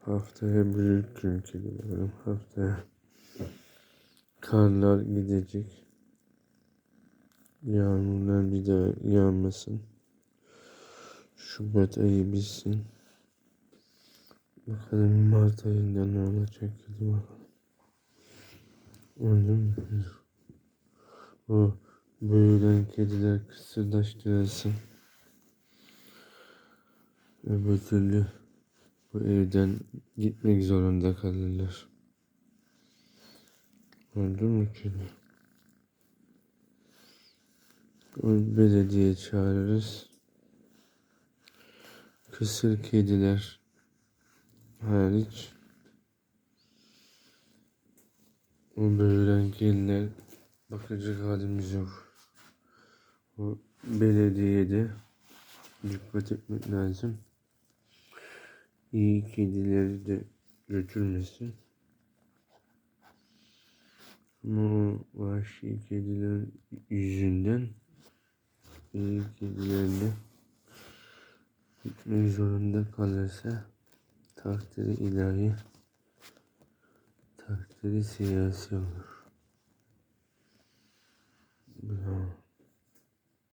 Haftaya büyük gün geliyorum. Haftaya karlar gidecek. Yağmurlar bir daha yağmasın. Şubat ayı bitsin. Bakalım Mart ayında ne olacak hadi bakalım. Öyle mi? O büyülen kediler kısırlaştırılsın. Öbür türlü bu evden gitmek zorunda kalırlar. Öldü mü kedi? O belediye çağırırız. Kısır kediler hariç o büyülen kediler bakacak halimiz yok. O belediyede dikkat etmek lazım iyi kedileri de götürmesin. Ama vahşi kediler yüzünden iyi kediler de gitmek zorunda kalırsa takdiri ilahi takdiri siyasi olur. Bravo.